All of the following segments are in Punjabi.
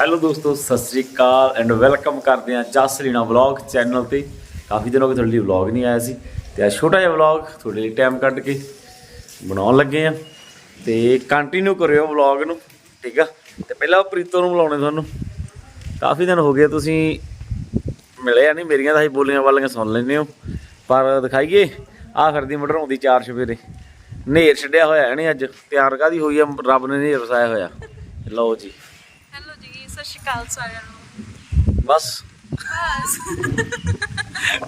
ਹੈਲੋ ਦੋਸਤੋ, ਸਤਿ ਸ੍ਰੀ ਅਕਾਲ ਐਂਡ ਵੈਲਕਮ ਕਰਦੇ ਹਾਂ ਜਸ ਲੀਨਾ ਵਲੌਗ ਚੈਨਲ ਤੇ। ਕਾਫੀ ਦਿਨ ਹੋ ਗਏ ਤੁਹਾਡੇ ਲਈ ਵਲੌਗ ਨਹੀਂ ਆਇਆ ਸੀ ਤੇ ਅੱਜ ਛੋਟਾ ਜਿਹਾ ਵਲੌਗ ਤੁਹਾਡੇ ਲਈ ਟਾਈਮ ਕੱਢ ਕੇ ਬਣਾਉਣ ਲੱਗੇ ਆ ਤੇ ਕੰਟੀਨਿਊ ਕਰਿਓ ਵਲੌਗ ਨੂੰ, ਠੀਕ ਆ? ਤੇ ਪਹਿਲਾਂ ਪ੍ਰੀਤੋ ਨੂੰ ਬੁਲਾਉਣੇ ਤੁਹਾਨੂੰ। ਕਾਫੀ ਦਿਨ ਹੋ ਗਏ ਤੁਸੀਂ ਮਿਲੇ ਆ ਨਹੀਂ, ਮੇਰੀਆਂ ਤਾਂ ਹੀ ਬੋਲੀਆਂ ਵਾਲੀਆਂ ਸੁਣ ਲੈਂਦੇ ਹੋ। ਪਰ ਦਿਖਾਈਏ ਆ ਫਿਰਦੀ ਮਡਰਾਉਂਦੀ ਚਾਰ ਸਵੇਰੇ। ਨੇਰ ਛੱਡਿਆ ਹੋਇਆ ਹੈ ਨਹੀਂ ਅੱਜ, ਤਿਆਰ ਕਾਦੀ ਹੋਈ ਆ, ਰੱਬ ਨੇ ਨੇਰ ਵਸਾਇਆ ਹੋਇਆ। ਲਓ ਜੀ। ਸਤਿ ਸ਼੍ਰੀ ਅਕਾਲ ਸਾਰਿਆਂ ਨੂੰ। ਬਸ। ਬਸ।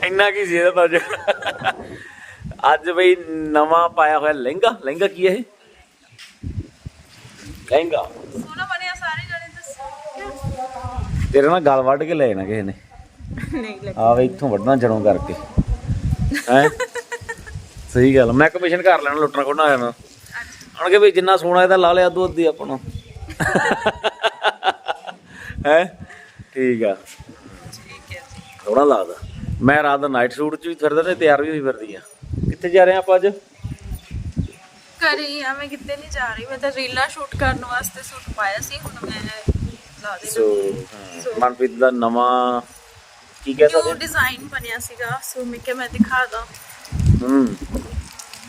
ਇੰਨਾ ਕੀ ਸੀ ਇਹਦਾ ਤਾਂ ਅੱਜ ਬਈ ਨਵਾਂ ਪਾਇਆ ਹੋਇਆ ਲਹਿੰਗਾ। ਲਹਿੰਗਾ ਕੀ ਹੈ ਇਹ? ਲਹਿੰਗਾ। ਸੋਨਾ ਬਣਿਆ ਸਾਰੇ ਜਣੇ ਦੱਸੋ। ਤੇਰੇ ਨਾਲ ਗਲ ਵੱਢ ਕੇ ਲੈ ਜਾਣਾ ਕਿਸੇ ਨੇ। ਨਹੀਂ ਲੱਗ ਆ ਵੇ ਇੱਥੋਂ ਵੱਢਣਾ ਜੜੋਂ ਕਰਕੇ। ਹੈ? ਸਹੀ ਗੱਲ ਮੈਂ ਕਮਿਸ਼ਨ ਕਰ ਲੈਣਾ ਲੁੱਟਣਾ ਕੋਣਾ ਜਾਣਾ ਅਣਕੇ ਵੀ ਜਿੰਨਾ ਸੋਨਾ ਇਹਦਾ ਲਾ ਲਿਆ ਦੁੱਧ ਦੀ ਆਪਾਂ ਨੂੰ। ਹੈ? ਠੀਕ ਆ। ਠੀਕ ਹੈ ਜੀ ਸੋਹਣਾ ਲੱਗਦਾ। ਮੈਂ ਰਾਤ ਦਾ ਨਾਈਟ ਸੂਟ ਚ ਵੀ ਫਿਰਦਾ ਤੇ ਤਿਆਰ ਵੀ ਹੋਈ ਫਿਰਦੀ ਆ। ਕਿੱਥੇ ਜਾ ਰਹੇ ਆ ਆਪਾਂ ਅੱਜ? ਹੀ ਆ ਮੈਂ ਕਿਤੇ ਨਹੀਂ ਜਾ ਰਹੀ। ਮੈਂ ਤਾਂ ਰੀਲਾਂ ਸ਼ੂਟ ਕਰਨ ਵਾਸਤੇ ਸੂਟ ਪਾਇਆ ਸੀ ਹੁਣ ਮੈਂ ਲਾ ਦੇ ਸੋ ਮਨਪ੍ਰੀਤ ਦਾ ਨਵਾਂ ਕੀ ਕਹਿ ਨਿਊ ਡਿਜ਼ਾਈਨ ਬਣਿਆ ਸੀਗਾ ਸੋ ਮੈਂ ਕਿਹਾ ਮੈਂ ਦਿਖਾ ਦਾਂ। ਹੂੰ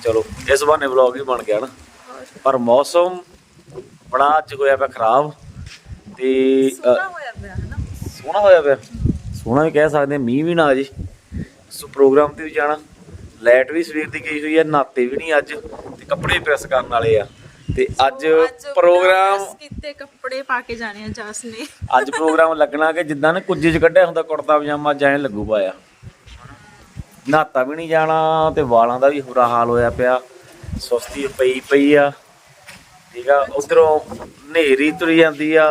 ਚਲੋ ਇਸ ਬਹਾਨੇ ਵਲੌਗ ਵੀ ਬਣ ਗਿਆ ਨਾ। ਪਰ ਮੌਸਮ ਬੜਾ ਅੱਜ ਹੋਇਆ ਪਿਆ ਖਰਾਬ। ਤੇ ਅ, ਸੋਨਾ ਹੋਇਆ ਪਿਆ ਹੈ ਨਾ ਸੋਹਣਾ ਹੋਇਆ ਪਿਆ। ਸੋਹਣਾ ਵੀ ਕਹਿ ਸਕਦੇ ਮੀਂਹ ਵੀ ਨਾ ਆ ਜੇ। ਸੋ ਪ੍ਰੋਗਰਾਮ ਤੇ ਵੀ ਜਾਣਾ। ਲਾਈਟ ਵੀ ਸਵੇਰ ਦੀ ਗਈ ਹੋਈ ਹੈ ਨਾਤੇ ਵੀ ਨਹੀਂ ਅੱਜ ਤੇ ਕੱਪੜੇ ਪ੍ਰੈਸ ਕਰਨ ਵਾਲੇ ਆ। ਤੇ ਅੱਜ ਪ੍ਰੋਗਰਾਮ ਕੀਤੇ ਕੱਪੜੇ ਪਾ ਕੇ ਜਾਣੇ ਆ ਜਸ ਨੇ। ਅੱਜ ਪ੍ਰੋਗਰਾਮ ਲੱਗਣਾ ਕਿ ਜਿੱਦਾਂ ਨੇ ਕੁੱਜੇ 'ਚ ਕੱਢਿਆ ਹੁੰਦਾ ਕੁੜਤਾ ਪਜਾਮਾ ਜਾਂ ਲੱਗੂ ਪਾਇਆ। ਨਾਤਾ ਵੀ ਨਹੀਂ ਜਾਣਾ ਤੇ ਵਾਲਾਂ ਦਾ ਵੀ ਬੁਰਾ ਹਾਲ ਹੋਇਆ ਪਿਆ। ਸੁਸਤੀ ਪਈ ਪਈ ਆ। ਠੀਕ ਆ ਉਧਰੋਂ ਹਨੇਰੀ ਤੁਰੀ ਜਾਂਦੀ ਆ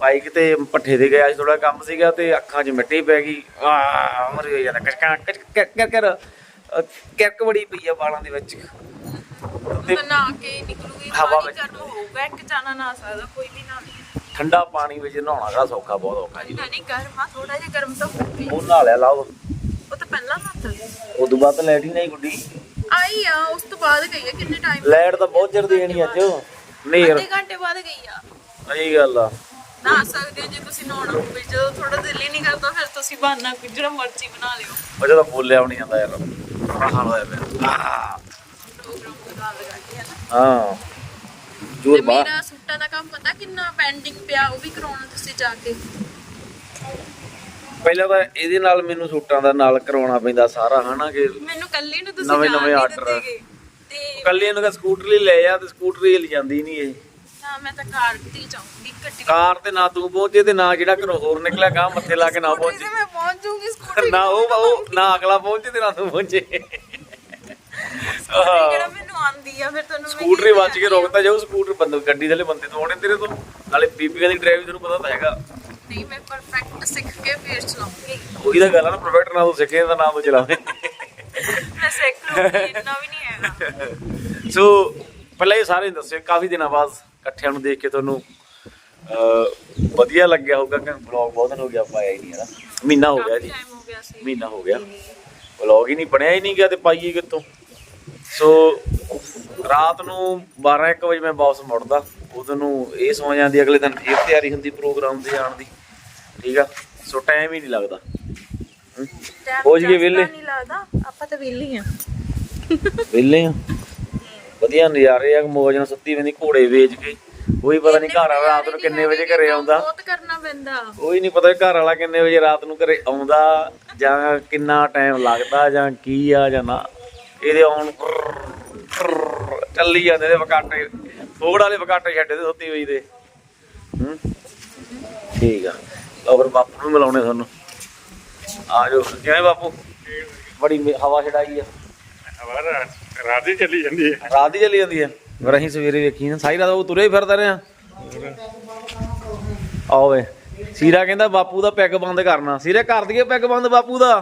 ਬਾਈਕ ਤੇ ਪੱਠੇ ਤੇ ਗਿਆ ਸੀ ਥੋੜਾ ਕੰਮ ਸੀਗਾ ਤੇ ਅੱਖਾਂ 'ਚ ਮਿੱਟੀ ਪੈ ਗਈ ਆ ਮਰ ਗਿਆ ਜਾਂਦਾ ਕਚਕਾਂ ਕਚ ਕਰ ਕਰ ਕਿਰਕ ਬੜੀ ਪਈ ਆ ਵਾਲਾਂ ਦੇ ਵਿੱਚ। ਤੇ ਤਾਂ ਨਾ ਕੇ ਨਿਕਲੂਗੀ ਹਵਾ ਹਵਾ ਵਿੱਚ। ਵਿੱਚ ਹੋਊਗਾ ਇੱਕ ਜਾਣਾ ਨਾ ਸਕਦਾ ਕੋਈ ਵੀ ਨਾ ਠੰਡਾ ਪਾਣੀ ਵਿੱਚ ਨਹਾਉਣਾ ਦਾ ਸੌਖਾ ਬਹੁਤ ਔਖਾ ਜੀ। ਨਹੀਂ ਗਰਮ ਥੋੜਾ ਜਿਹਾ ਗਰਮ ਤਾਂ ਉਹ ਨਹਾ ਲਿਆ ਲਾਓ। ਉਹ ਤਾਂ ਪਹਿਲਾਂ ਨਹਾਤਾ ਉਦੋਂ ਬਾਅਦ ਲੈਟ ਹੀ ਨਹੀਂ ਗੁੱਡੀ। ਆਈ ਆ ਉਸ ਤੋਂ ਬਾਅਦ ਗਈ ਆ ਕਿੰਨੇ ਟਾਈਮ ਲਾਈਟ ਤਾਂ ਬਹੁਤ ਚਿਰ ਦੇਣੀ ਅੱਜ। ਨੇਰ ਅੱਧੇ ਘੰਟੇ ਬਾਅਦ ਗਈ ਆ। ਸਹੀ ਗੱਲ ਆ। ਨਹਾ ਸਕਦੇ ਹੋ ਜੇ ਤੁਸੀਂ ਨਹਾਉਣਾ ਹੋਵੇ। ਜਦੋਂ ਥੋੜਾ ਦਿਲ ਹੀ ਨਹੀਂ ਕਰਦਾ ਫਿਰ ਤੁਸੀਂ ਬਹਾਨਾ ਕੋਈ ਜਿਹੜਾ ਮਰਜ਼ੀ ਬਣਾ ਲਿਓ। ਉਹ ਜਦੋਂ ਬੋਲਿਆ ਵੀ ਨਹੀਂ ਜਾਂਦਾ ਯਾਰ ਬੜਾ ਹਾਲ ਹੋਇਆ ਪਿਆ। ਆਹ, ਪ੍ਰੋਗਰਾਮ ਬਣਾ ਲਗਾ ਕੇ ਹੈ। ਨਾ ਹਾਂ ਤੇ ਜੋਰ ਬਾਹਰ। ਮੇਰਾ ਸੂਟਾਂ ਦਾ ਕੰਮ ਪਤਾ ਕਿੰਨਾ ਪੈਂਡਿੰਗ ਪਿਆ ਉਹ ਵੀ ਕਰਾਉਣਾ ਤੁਸੀਂ ਜਾ ਕੇ। ਪਹਿਲਾਂ ਤਾਂ ਇਹਦੇ ਨਾਲ ਮੈਨੂੰ ਸੂਟਾਂ ਦਾ ਨਾਲ ਕਰਾਉਣਾ ਪੈਂਦਾ ਸਾਰਾ ਹਨਾ ਕਿ ਮੈਨੂੰ ਕੱਲੀ ਨੂੰ ਤੁਸੀਂ ਨਵੇਂ- ਜਾਣ ਨਵੇਂ ਨਹੀਂ order। ਦਿੱਤੇਗੇ। ਕੱਲੇ ਨੂੰ ਕਹ ਸਕੂਟਰੀ ਲੈ ਆ ਤੇ ਸਕੂਟਰੀ ਲੈ ਜਾਂਦੀ ਨਹੀਂ ਇਹ। ਨਾ ਮੈਂ ਤਾਂ ਕਾਰ ਤੇ ਜਾਊਂਗੀ ਗੱਡੀ ਕਾਰ ਤੇ ਨਾ ਤੂੰ ਪਹੁੰਚੇ ਤੇ ਨਾ ਜਿਹੜਾ ਘਰੋਂ ਹੋਰ ਨਿਕਲਿਆ ਗਾਂ ਮੱਥੇ ਲਾ ਕੇ ਨਾ ਪਹੁੰਚੇ। ਮੈਂ ਪਹੁੰਚ ਜਾਊਂਗੀ ਸਕੂਟਰੀ ਨਾ ਉਹ ਉਹ ਨਾ ਅਗਲਾ ਪਹੁੰਚੇ ਤੇ ਨਾ ਤੂੰ ਪਹੁੰਚੇ। ਸਕੂਟਰੀ ਜਿਹੜਾ ਮੈਨੂੰ ਆਂਦੀ ਆ ਫਿਰ ਤੁਹਾਨੂੰ ਮੈਂ ਸਕੂਟਰੀ ਕੀ ਵੱਜ ਕੇ ਰੋਕਦਾ ਜਾਊ ਸਕੂਟਰ ਬੰਦ ਗੱਡੀ ਲਈ ਬੰਦੇ ਤੋਂ ਆਉਣੇ ਤੇਰੇ ਤੋਂ। ਨਾਲੇ ਬੀਬੀਆਂ ਦੀ ਡਰਾਈਵ ਤੈਨੂੰ ਪਤਾ ਤਾਂ ਹੈਗਾ। ਨਹੀਂ ਮੈਂ ਪਰਫੈਕਟ ਸਿੱਖ ਕੇ ਫਿਰ ਚਲਾਉਂਗੀ। ਉਹੀ ਤਾਂ ਗੱਲ ਆ ਨਾ ਪ੍ਰੋਫੈਕਟ ਨਾ ਤੂੰ ਸਿੱਖੇ ਤਾਂ ਨਾ ਤੂੰ ਚਲਾਵੇਂ। ਮੈਂ ਸਿੱਖ ਲੂੰਗੀ ਇੰਨਾ ਵੀ ਨਹੀਂ ਸੋ ਪਹਿਲਾਂ ਇਹ ਸਾਰੇ ਦੱਸਿਓ ਕਾਫੀ ਦਿਨਾਂ ਬਾਅਦ ਇਕੱਠਿਆਂ ਨੂੰ ਦੇਖ ਕੇ ਤੁਹਾਨੂੰ ਵਧੀਆ ਲੱਗਿਆ ਹੋਊਗਾ ਕਿ ਵਲੌਗ ਬਹੁਤ ਦਿਨ ਹੋ ਗਿਆ ਪਾਇਆ ਹੀ ਨਹੀਂ ਹੈ ਮਹੀਨਾ ਹੋ ਗਿਆ ਜੀ। ਟਾਈਮ ਹੋ ਗਿਆ ਸੀ। ਮਹੀਨਾ ਹੋ ਗਿਆ। ਵਲੌਗ ਹੀ ਨਹੀਂ ਬਣਿਆ ਹੀ ਨਹੀਂ ਗਿਆ ਤੇ ਪਾਈਏ ਕਿੱਥੋਂ? ਸੋ ਰਾਤ ਨੂੰ 12 1 ਵਜੇ ਮੈਂ ਵਾਪਸ ਮੁੜਦਾ। ਉਦੋਂ ਨੂੰ ਇਹ ਸੌ ਜਾਂਦੀ ਅਗਲੇ ਦਿਨ ਫੇਰ ਤਿਆਰੀ ਹੁੰਦੀ ਪ੍ਰੋਗਰਾਮ ਤੇ ਜਾਣ ਦੀ। ਠੀਕ ਆ? ਸੋ ਟਾਈਮ ਹੀ ਨਹੀਂ ਲੱਗਦਾ। ਹੋ? ਜ਼ਿਆਦਾ ਵਿਹਲੇ। ਨਹੀਂ ਲੱਗਦਾ ਆਪਾਂ ਤਾਂ ਵਿਹਲੇ ਆ। ਵਿਹਲੇ ਆ। ਵਧੀਆ ਨਜ਼ਾਰੇ ਆ ਮੌਜ ਨਾਲ ਸੁੱਤੀ ਵੰਦੀ ਘੋੜੇ ਵੇਚ ਕੇ। ਕੋਈ ਪਤਾ ਨਹੀਂ ਘਰ ਵਾਲਾ ਰਾਤ ਨੂੰ ਕਿੰਨੇ ਵਜੇ ਘਰੇ ਆਉਂਦਾ। ਬਹੁਤ ਕਰਨਾ ਪੈਂਦਾ। ਕੋਈ ਨਹੀਂ ਪਤਾ ਘਰ ਵਾਲਾ ਕਿੰਨੇ ਵਜੇ ਰਾਤ ਨੂੰ ਘਰੇ ਆਉਂਦਾ ਜਾਂ ਕਿੰਨਾ ਟਾਈਮ ਲੱਗਦਾ ਜਾਂ ਕੀ ਆ ਜਾਂ ਨਾ। ਇਹਦੇ ਆਉਣ ਚੱਲੀ ਜਾਂਦੇ ਦੇ ਵਕਾਟੇ। ਫੋੜ ਵਾਲੇ ਵਕਾਟੇ ਛੱਡੇ ਤੇ ਸੁੱਤੀ ਹੋਈ ਦੇ। ਹੂੰ? ਠੀਕ ਆ। ਫਿਰ ਬਾਪੂ ਨੂੰ ਮਿਲਾਉਣੇ ਤੁਹਾਨੂੰ। ਆ ਜਾਓ। ਕਿਵੇਂ ਬਾਪੂ? ਬੜੀ ਹਵਾ ਛਡਾਈ ਆ। ਹਵਾ ਰਾਤ ਹੀ ਚੱਲੀ ਜਾਂਦੀ ਹੈ। ਰਾਤ ਹੀ ਚੱਲੀ ਜਾਂਦੀ ਆ ਫਿਰ ਅਸੀਂ ਸਵੇਰੇ ਵੇਖੀ ਨਾ ਸਾਰੀ ਰਾਤ ਉਹ ਤੁਰੇ ਹੀ ਫਿਰਦਾ ਰਿਹਾ ਆਓ ਵੇ ਸੀਰਾ ਕਹਿੰਦਾ ਬਾਪੂ ਦਾ ਪੈਗ ਬੰਦ ਕਰਨਾ। ਸੀਰੇ ਕਰ ਦਈਏ ਪੈਗ ਬੰਦ ਬਾਪੂ ਦਾ।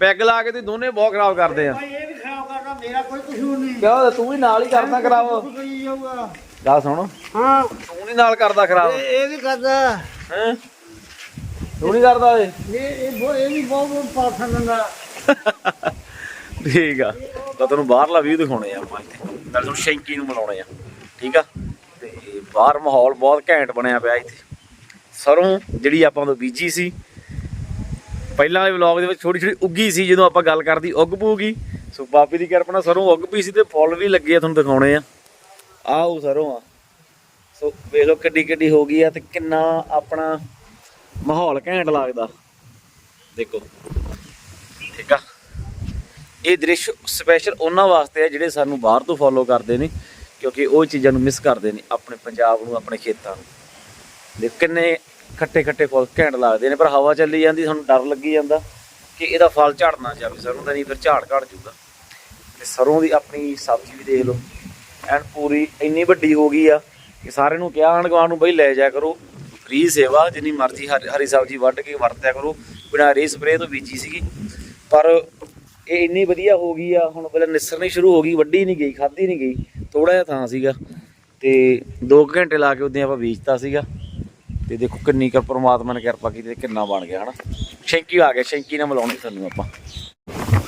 ਪੈਗ ਲਾ ਕੇ ਤੇ ਦੋਨੇ ਬਹੁਤ ਖਰਾਬ ਕਰਦੇ ਆ। ਇਹ ਵੀ ਖਰਾਬ ਕਰਨਾ ਮੇਰਾ ਕੋਈ ਕਸੂਰ ਨਹੀਂ। ਕਿਉਂ ਤੂੰ ਵੀ ਨਾਲ ਹੀ ਕਰਦਾ ਖਰਾਬ। ਕੋਈ ਜਾਊਗਾ। ਗੱਲ ਸੁਣ। ਹਾਂ। ਤੂੰ ਨਹੀਂ ਨਾਲ ਕਰਦਾ ਖਰਾਬ। ਇਹ ਇਹ ਵੀ ਕਰਦਾ। ਹੈ? ਤੂੰ ਨਹੀਂ ਕਰਦਾ ਏ ਇਹ ਇਹ ਬਹੁ- ਇਹ ਵੀ ਬਹੁਤ ਬਹੁਤ ਪਾਸਨ ਦਿੰਦਾ ਠੀਕ ਆ। ਤਾਂ ਤੁਹਾਨੂੰ ਬਾਹਰਲਾ ਵੀਊ ਦਿਖਾਉਣੇ ਆ ਆਪਾਂ ਇੱਥੇ। ਨਾਲ ਤੁਹਾਨੂੰ ਸ਼ੈਂਕੀ ਨੂੰ ਮਿਲਾਉਣੇ ਆ। ਠੀਕ ਆ? ਤੇ ਬਾਹਰ ਮਾਹੌਲ ਬਹੁਤ ਘੈਂਟ ਬਣਿਆ ਪਿਆ ਇੱਥੇ। ਸਰੋਂ ਜਿਹੜੀ ਆਪਾਂ ਉਦੋਂ ਬੀਜੀ ਸੀ, ਪਹਿਲਾਂ ਵਾਲੇ ਵਲੌਗ ਦੇ ਵਿੱਚ ਛੋਟੀ ਛੋਟੀ ਉੱਗੀ ਸੀ, ਜਦੋਂ ਆਪਾਂ ਗੱਲ ਕਰਦੀ ਉੱਗ ਪੂਗੀ ਸੋ ਬਾਪੀ ਦੀ ਕਿਰਪਾ ਨਾਲ ਸਰੋਂ ਉੱਗ ਪਈ ਸੀ ਤੇ ਫੁੱਲ ਵੀ ਲੱਗੇ ਆ, ਤੁਹਾਨੂੰ ਦਿਖਾਉਣੇ ਆ। ਆਹ ਸਰੋਂ ਆ। ਸੋ ਵੇਖ ਲਓ ਕਿੱਡੀ ਕਿੱਡੀ ਹੋ ਗਈ ਆ ਤੇ ਕਿੰਨਾ ਆਪਣਾ ਮਾਹੌਲ ਘੈਂਟ ਲੱਗਦਾ। ਦੇਖੋ। ਠੀਕ ਆ? ਇਹ ਦ੍ਰਿਸ਼ ਸਪੈਸ਼ਲ ਉਹਨਾਂ ਵਾਸਤੇ ਹੈ ਜਿਹੜੇ ਸਾਨੂੰ ਬਾਹਰ ਤੋਂ ਫੋਲੋ ਕਰਦੇ ਨੇ, ਕਿਉਂਕਿ ਉਹ ਚੀਜ਼ਾਂ ਨੂੰ ਮਿਸ ਕਰਦੇ ਨੇ ਆਪਣੇ ਪੰਜਾਬ ਨੂੰ, ਆਪਣੇ ਖੇਤਾਂ ਨੂੰ। ਦੇਖ ਕਿੰਨੇ ਖੱਟੇ ਖੱਟੇ ਫੁੱਲ ਘੈਂਟ ਲੱਗਦੇ ਨੇ, ਪਰ ਹਵਾ ਚੱਲੀ ਜਾਂਦੀ, ਸਾਨੂੰ ਡਰ ਲੱਗੀ ਜਾਂਦਾ ਕਿ ਇਹਦਾ ਫਲ ਝੜ ਨਾ ਜਾਵੇ ਸਰੋਂ ਦਾ ਨਹੀਂ, ਫਿਰ ਝਾੜ ਘੜ ਜੂਗਾ। ਤੇ ਸਰੋਂ ਦੀ ਆਪਣੀ ਸਬਜ਼ੀ ਵੀ ਦੇਖ ਲਓ, ਐਨ ਪੂਰੀ ਇੰਨੀ ਵੱਡੀ ਹੋ ਗਈ ਆ ਕਿ ਸਾਰਿਆਂ ਨੂੰ ਕਿਹਾ ਆਂਢ ਗੁਆਂਢ ਨੂੰ, ਬਈ ਲੈ ਜਾਇਆ ਕਰੋ, ਫ੍ਰੀ ਸੇਵਾ, ਜਿੰਨੀ ਮਰਜ਼ੀ ਹਰੀ ਹਰੀ ਸਬਜ਼ੀ ਵੱਢ ਕੇ ਵਰਤਿਆ ਕਰੋ। ਬਿਨਾਂ ਰੇ ਸਪਰੇਅ ਤੋਂ ਬੀਜੀ ਸੀਗੀ। ਪਰ ਇਹ ਇੰਨੀ ਵਧੀਆ ਹੋ ਗਈ ਆ, ਹੁਣ ਪਹਿਲਾਂ ਨਿਸਰਨੀ ਸ਼ੁਰੂ ਹੋ ਗਈ, ਵੱਡੀ ਨਹੀਂ ਗਈ ਖਾਦੀ ਨਹੀਂ ਗਈ ਥੋੜਾ ਜਿਹਾ ਥਾਂ ਸੀਗਾ ਤੇ 2 ਘੰਟੇ ਲਾ ਕੇ ਉਦੋਂ ਆਪਾਂ ਬੀਜਤਾ ਸੀਗਾ ਤੇ ਦੇਖੋ ਕਿੰਨੀ ਕਰ ਪ੍ਰਮਾਤਮਾ ਨੇ ਕਿਰਪਾ ਕੀਤੀ ਤੇ ਕਿੰਨਾ ਬਣ ਗਿਆ ਹਨਾ। ਸ਼ੈਂਕੀ ਆ ਗਿਆ, ਸ਼ੈਂਕੀ ਨਾਲ ਮਿਲਾਉਣੀ ਤੁਹਾਨੂੰ ਆਪਾਂ।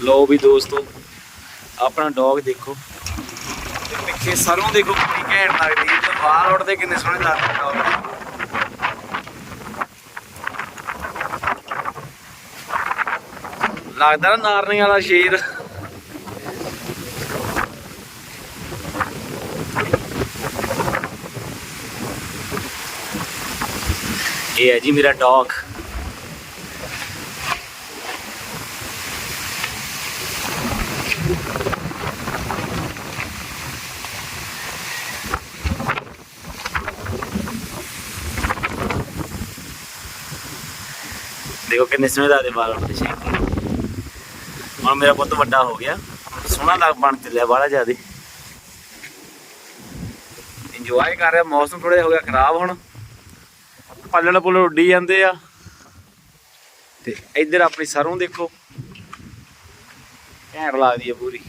ਲਓ ਵੀ ਦੋਸਤੋ, ਆਪਣਾ ਡੌਗ ਦੇਖੋ। ਤੇ ਪਿੱਛੇ ਸਰੋਂ ਦੇਖੋ ਕਿੰਨੀ ਘੈਂਟ ਲੱਗਦੀ ਹੈ, ਬਾਹਰ ਉੱਡਦੇ ਕਿੰਨੇ ਸੋਹਣੇ ਲੱਗਦੇ ਡੌਗ ਲੱਗਦਾ ਨਾ ਨਾਰਨੀ ਵਾਲਾ ਸ਼ੇਰ। ਇਹ ਹੈ ਜੀ ਮੇਰਾ ਡੌਗ। ਦੇਖੋ ਕਿੰਨੇ ਸੋਹਣੇ ਲੱਗਦੇ ਬਾਲ ਉੱਤੇ ਸੀ ਹੁਣ ਮੇਰਾ ਪੁੱਤ ਵੱਡਾ ਹੋ ਗਿਆ। ਸੋਹਣਾ ਲੱਗ ਬਣ ਚੱਲਿਆ ਬਾਹਲਾ ਜਿਆਦੇ। ਇੰਜੋਏ ਕਰ ਰਿਹਾ, ਮੌਸਮ ਥੋੜਾ ਜਿਹਾ ਹੋ ਗਿਆ ਖਰਾਬ ਹੁਣ। ਪੱਲਣ ਪੁੱਲਣ ਉੱਡੀ ਜਾਂਦੇ ਆ। ਤੇ ਇੱਧਰ ਆਪਣੀ ਸਰੋਂ ਦੇਖੋ। ਘੈਂਟ ਲੱਗਦੀ ਆ ਪੂਰੀ।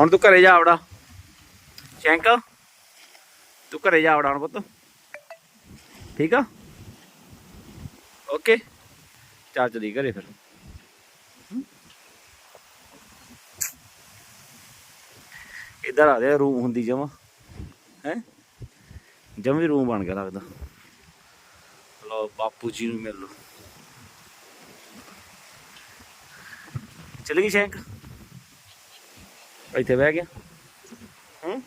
ਹੁਣ ਤੂੰ ਘਰੇ ਜਾ ਆਵੜਾ ਚੈਂਕ। ਤੂੰ ਘਰੇ ਜਾ ਆਵੜਾ ਹੁਣ ਪੁੱਤ। ਠੀਕ ਆ? ਓਕੇ। ਚੱਲ ਚਲੀ ਘਰੇ ਫਿਰ। ਇੱਧਰ ਆ ਜਾ ਰੂਮ ਹੁੰਦੀ ਜਮਾ। ਹੈ? ਜਮੀ ਰੂਮ ਬਣ ਗਿਆ ਲੱਗਦਾ। ਲੋ ਬਾਪੂ ਜੀ ਨੂੰ ਮਿਲ ਲੋ ਚਲੀ ਗਈ ਸ਼ੈਂਕ। ਇੱਥੇ ਬਹਿ ਗਿਆ। ਹੂੰ?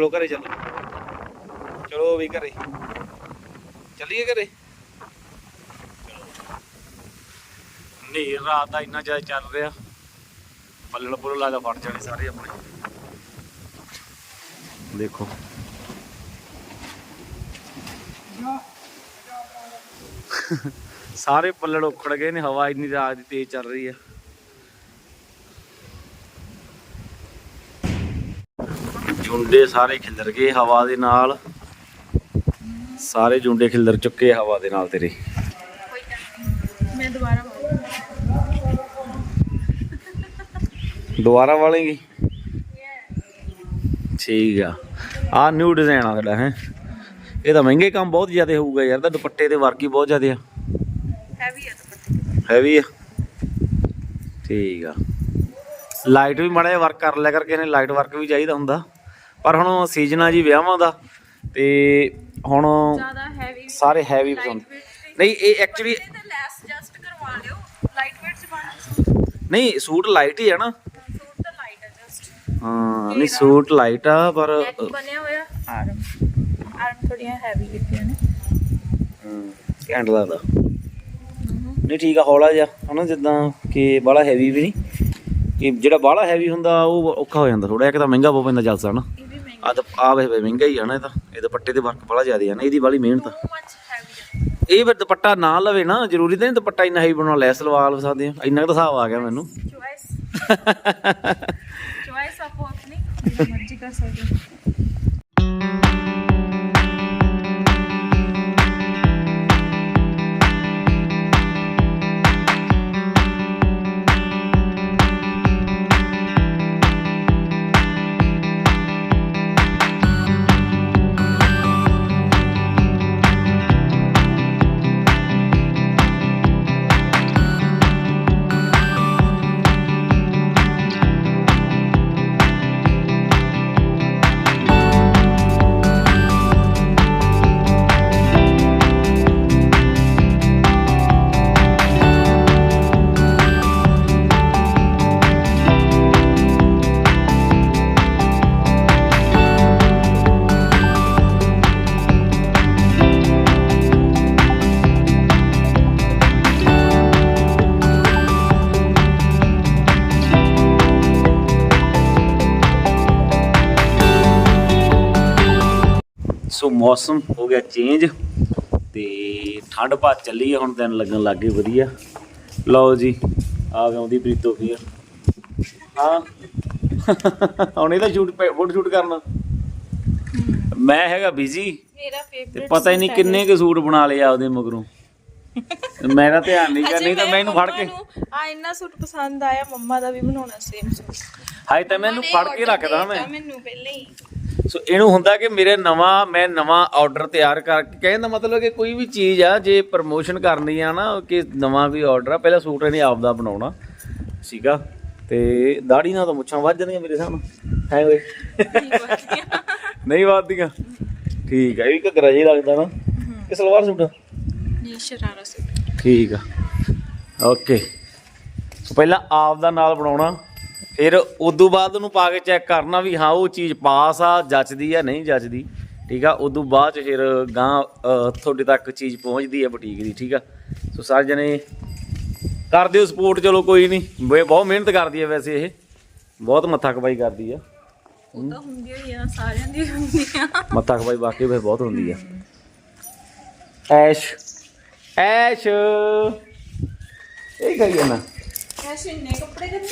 ਚਲੋ ਘਰੇ ਚਲੋ। ਚਲੋ ਵੀ ਘਰੇ। ਚੱਲੀਏ ਘਰੇ? ਨਹੀਂ, ਰਾਤ ਦਾ ਇੰਨਾ ਜ਼ਿਆਦਾ ਚੱਲ ਰਿਹਾ। ਪੱਲਣ ਬੁੱਲ ਲਾ ਫੜ ਜਾਣੇ ਸਾਰੇ ਆਪਣੇ। ਦੇਖੋ। ਸਾਰੇ ਪੱਲੜ ਉਖੜ ਗਏ ਨੇ, ਹਵਾ ਇੰਨੀ ਰਾਤ ਦੀ ਤੇਜ਼ ਚੱਲ ਰਹੀ ਹੈ। ਜੁੰਡੇ ਸਾਰੇ ਖਿਲਰ ਗਏ ਹਵਾ ਦੇ ਨਾਲ। ਸਾਰੇ ਜੁੰਡੇ ਖਿਲਰ ਚੁੱਕੇ ਹਵਾ ਦੇ ਨਾਲ ਤੇਰੇ। ਮੈਂ ਦੁਬਾਰਾ ਦੁਬਾਰਾ ਵਾਲੇਂਗੀ ਠੀਕ ਆ। ਆ ਨਿਊ ਡਿਜ਼ਾਈਨ ਆ ਤੁਹਾਡਾ ਹੈ। ਇਹ ਤਾਂ ਮਹਿੰਗੇ ਕੰਮ ਬਹੁਤ ਜ਼ਿਆਦਾ ਹੋਊਗਾ ਯਾਰ ਤਾਂ ਦੁਪੱਟੇ ਦੇ ਵਰਕ ਹੀ ਬਹੁਤ ਜ਼ਿਆਦਾ ਆ। ਹੈਵੀ ਹੈ ਦੁਪੱਟਾ ਹੈਵੀ ਆ। ਠੀਕ ਆ। ਲਾਈਟ ਵੀ ਮਾੜਾ ਵਰਕ ਕਰ ਲਿਆ ਕਰਕੇ ਨੇ ਲਾਈਟ ਵਰਕ ਵੀ ਚਾਹੀਦਾ ਹੁੰਦਾ। ਪਰ ਹੁਣ ਸੀਜ਼ਨ ਆ ਜੀ ਵਿਆਹਾਂ ਦਾ ਤੇ ਹੁਣ ਜ਼ਿਆਦਾ ਹੈਵੀ ਸਾਰੇ ਹੈਵੀ ਪਸੰਦ ਨਹੀਂ ਇਹ ਐਕਚੁਅਲੀ ਤੇ ਲੈਸ ਜਸਟ ਕਰਵਾ ਲਿਓ। ਲਾਈਟ weight ਚ ਪਾਣਾ ਨਹੀਂ ਸੂਟ ਲਾਈਟ ਹੀ ਆ ਨਾ। ਸੂਟ ਤਾਂ ਲਾਈਟ ਹੈ ਜਸਟ ਹਾਂ ਨਹੀਂ ਸੂਟ ਲਾਈਟ ਆ ਪਰ ਬਣਿਆ ਹੋਇਆ। ਆਰਮ ਆਰਮ ਥੋੜੀਆਂ ਹੈਵੀ ਕੀਤੀਆਂ ਨੇ। ਘੈਂਟ ਲੱਗਦਾ। ਨਹੀਂ ਠੀਕ ਆ ਹੌਲਾ ਜਿਹਾ ਹਨਾ ਜਿੱਦਾਂ ਕਿ ਬਾਹਲਾ ਹੈਵੀ ਵੀ ਨਹੀਂ। ਕਿ ਜਿਹੜਾ ਬਾਹਲਾ ਹੈਵੀ ਹੁੰਦਾ ਉਹ ਔਖਾ ਹੋ ਜਾਂਦਾ ਥੋੜਾ ਇੱਕ ਤਾਂ ਮਹਿੰਗਾ ਬਹੁਤ ਪੈਂਦਾ ਜਲਸਾ ਆ ਤਾਂ ਆ ਵੇ ਮਹਿੰਗਾ ਹੀ ਆ ਨਾ ਇਹ ਤਾਂ। ਇਹ ਦੁਪੱਟੇ ਦੇ ਵਰਕ ਬੜਾ ਜ਼ਿਆਦਾ ਆ ਨਾ ਇਹਦੀ ਬਾਹਲੀ ਮਿਹਨਤ ਆ। ਇਹ ਫਿਰ ਦੁਪੱਟਾ ਨਾ ਲਵੇ ਨਾ ਜ਼ਰੂਰੀ ਤਾਂ ਨਹੀਂ ਦੁਪੱਟਾ ਇੰਨਾ ਹੈਵੀ ਬਣਾਉਣਾ ਲੈਸ ਲਵਾ ਲਵਾ ਸਕਦੇ ਆ ਇੰਨਾ ਕੁ ਤਾਂ ਹਿਸਾਬ ਆ ਗਿਆ ਮੈਨੂੰ। ਚੁਆਇਸ ਚੁਆਇਸ ਆਪੋ ਆਪਣੀ ਮਰਜ਼ੀ ਕਰ ਸਕਦੇ ਤੋਂ ਮੌਸਮ ਹੋ ਗਿਆ ਚੇਂਜ ਤੇ ਠੰਡ ਪਾ ਚੱਲੀ ਹੁਣ ਦਿਨ ਲੱਗਣ ਲੱਗੇ ਵਧੀਆ। ਲਓ ਜੀ ਆ ਗਏ ਆਉਂਦੀ ਪ੍ਰੀਤੋ ਫੇਰ ਹਾਂ। ਹੁਣ ਇਹਦਾ ਸ਼ੂਟ ਫੋਟੋ ਸ਼ੂਟ ਕਰਨਾ। ਮੈਂ ਹੈਗਾ ਬਿਜ਼ੀ ਮੇਰਾ ਤੇ ਫੇਵਰਿਟ ਪਤਾ ਹੀ ਨਹੀਂ ਕਿੰਨੇ ਕੁ ਸੂਟ ਬਣਾ ਲਏ ਆਪਦੇ ਮਗਰੋਂ। ਮੇਰਾ ਧਿਆਨ ਨਹੀਂ ਕਰ ਨਹੀਂ ਤਾਂ ਮੈਨੂੰ ਫੜ ਕੇ ਆ ਇੰਨਾ ਸੂਟ ਪਸੰਦ ਆਇਆ ਮੰਮਾ ਦਾ ਵੀ ਬਣਾਉਣਾ ਸੇਮ ਸੂਟ ਹਾਏ ਤਾਂ ਮੈਨੂੰ ਫੜ ਕੇ ਰੱਖਦਾ ਮੈਂ। ਮੈਨੂੰ ਪਹਿਲਾਂ ਹੀ। ਸੋ ਇਹਨੂੰ ਹੁੰਦਾ ਕਿ ਮੇਰੇ ਨਵਾਂ ਮੈਂ ਨਵਾਂ ਆਰਡਰ ਤਿਆਰ ਕਰਕੇ ਕਹਿਣ ਦਾ ਮਤਲਬ ਕਿ ਕੋਈ ਵੀ ਚੀਜ਼ ਆ ਜੇ ਪ੍ਰਮੋਸ਼ਨ ਕਰਨੀ ਆ ਨਾ ਕਿ ਨਵਾਂ ਵੀ ਆਰਡਰ ਆ ਪਹਿਲਾਂ ਸੂਟ ਇਹਨੇ ਆਪਦਾ ਬਣਾਉਣਾ ਸੀਗਾ। ਤੇ ਦਾੜੀ ਨਾਲ ਤਾਂ ਮੁੱਛਾਂ ਵੱਜ ਜਾਂਦੀਆਂ ਮੇਰੇ ਸਾਹਮਣੇ ਹੈ ਓਏ? ਨਹੀਂ ਵੱਜਦੀਆਂ ਠੀਕ ਆ ਇਹ ਵੀ ਘੱਗਰਾ ਜਿਹਾ ਲੱਗਦਾ ਨਾ। ਕਿ ਸਲਵਾਰ ਸੂਟ ਆ? ਨਹੀਂ ਸ਼ਰਾਰਾ ਸੂਟ। ਠੀਕ ਆ। ਓਕੇ। ਸੋ ਪਹਿਲਾਂ ਆਪ ਦਾ ਨਾਲ ਬਣਾਉਣਾ। ਫਿਰ ਉਦੋਂ ਬਾਅਦ ਉਹਨੂੰ ਪਾ ਕੇ ਚੈੱਕ ਕਰਨਾ ਵੀ ਹਾਂ ਉਹ ਚੀਜ਼ ਪਾਸ ਆ ਜੱਚਦੀ ਆ ਨਹੀਂ ਜੱਚਦੀ। ਠੀਕ ਆ ਉਦੋਂ ਬਾਅਦ ਚ ਫਿਰ ਗਾਂ ਤੁਹਾਡੇ ਤੱਕ ਚੀਜ਼ ਪਹੁੰਚਦੀ ਆ ਬੁਟੀਕ ਦੀ ਠੀਕ ਆ? ਸੋ ਸਾਰੇ ਜਣੇ ਕਰ ਦਿਓ ਸਪੋਰਟ ਚਲੋ ਕੋਈ ਨਹੀਂ। ਬਹੁਤ ਮਿਹਨਤ ਕਰਦੀ ਆ ਵੈਸੇ ਇਹ। ਬਹੁਤ ਮੱਥਾ ਕਬਾਈ ਕਰਦੀ ਆ। ਉਹ ਤਾਂ ਹੁੰਦੀ ਹੋਈ ਆ ਸਾਰਿਆਂ ਦੀ ਹੁੰਦੀ ਆ ਮੱਥਾ ਕਬਾਈ ਵਾਕਈ ਫਿਰ ਬਹੁਤ ਹੁੰਦੀ ਆ। ਐਸ਼ ਐਸ਼। ਇਹ ਕਰੀ ਨਾ। ਐਸੇ ਇੰਨੇ ਕੱਪੜੇ ਗੰਦੇ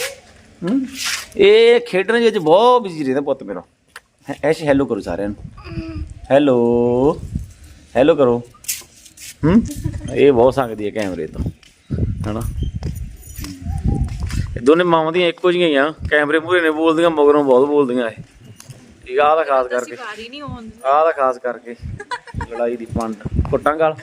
ਇਹ ਖੇਡਣ ਵਿੱਚ ਬਹੁਤ ਬਿਜ਼ੀ ਰਹਿੰਦਾ ਪੁੱਤ ਮੇਰਾ। ਐਸ਼ ਹੈਲੋ ਕਰੋ ਸਾਰਿਆਂ ਨੂੰ। ਹੈਲੋ ਹੈਲੋ ਕਰੋ। ਹਮ ਇਹ ਬਹੁਤ ਸੰਗਦੀ ਹੈ ਕੈਮਰੇ ਤੋਂ। ਹਨਾ? ਇਹ ਦੋਨੇ ਮਾਵਾਂ ਦੀਆਂ ਇੱਕੋ ਜਿਹੀਆਂ ਹੀ ਆ। ਕੈਮਰੇ ਮੂਹਰੇ ਨੇ ਬੋਲਦੀਆਂ ਮਗਰੋਂ ਬਹੁਤ ਬੋਲਦੀਆਂ ਇਹ। ਠੀਕ ਆ ਆਹ ਦਾ ਖਾਸ ਕਰਕੇ। ਆਹ ਦਾ ਖਾਸ ਕਰਕੇ। ਲੜਾਈ ਦੀ ਪੰਡ। ਕੁੱਟਾਂ ਗਾਲ।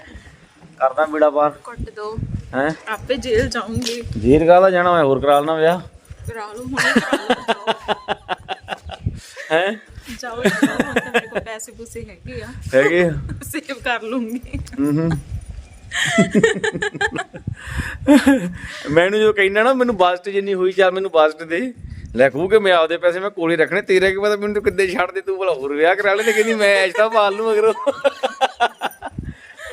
ਕਰਦਾ ਬੀੜਾ ਪਾਰ ਕੱਟ ਦੋ। ਹੈ? ਆਪੇ ਜੇਲ੍ਹ ਜਾਉਂਗੀ ਜੀਰ ਦਾ ਜਾਣਾ ਮੈਂ ਹੋਰ ਕਰਾ ਲੈਣਾ ਵਿਆਹ। ਕਰਾ ਲਓ ਹੁਣੇ ਕਰਾ ਲਓ ਹੈ ਜਾਓ ਜਾਓ ਹੁਣ ਤਾਂ ਮੇਰੇ ਕੋਲ ਪੈਸੇ ਪੂਸੇ ਹੈਗੇ ਆ। ਹੈਗੇ ਆ? ਸੇਵ ਕਰ ਲੂੰਗੀ। ਹੂੰ ਮੈਨੂੰ ਜੋ ਕਹਿੰਦਾ ਨਾ ਮੈਨੂੰ ਬਸਟ ਜਿੰਨੀ ਹੋਈ ਚੱਲ ਮੈਨੂੰ ਬਸਟ ਦੇ। ਲੈ ਕਹੂ ਕਿ ਮੈਂ ਆਪਦੇ ਪੈਸੇ ਮੈਂ ਕੋਲੇ ਰੱਖਣੇ ਤੇਰੇ ਕੀ ਪਤਾ ਮੈਨੂੰ ਤੂੰ ਕਿੱਦੇ ਛੱਡ ਦੇ ਤੂੰ ਭਲਾ ਹੋਰ ਵਿਆਹ ਕਰਾ ਲੈ ਤੇ ਕਹਿੰਦੀ ਮੈਂ ਐਸ਼ ਤਾਂ ਪਾਲ ਲੂ ਮਗਰੋਂ।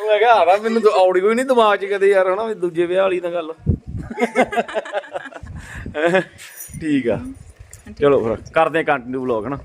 ਮੈਂ ਕਿਹਾ ਆਵਾ ਮੈਨੂੰ ਤਾਂ ਆਉੜੀ ਕੋਈ ਨਹੀਂ ਦਿਮਾਗ 'ਚ ਕਦੇ ਯਾਰ ਹਨਾ ਵੀ ਦੂਜੇ ਵਿਆਹ ਵਾਲੀ ਤਾਂ ਗੱਲ। ਠੀਕ ਆ। ਚਲੋ ਫਿਰ ਕਰਦੇ ਕੰਟੀਨਿਊ ਵਲੌਗ ਹਨਾ?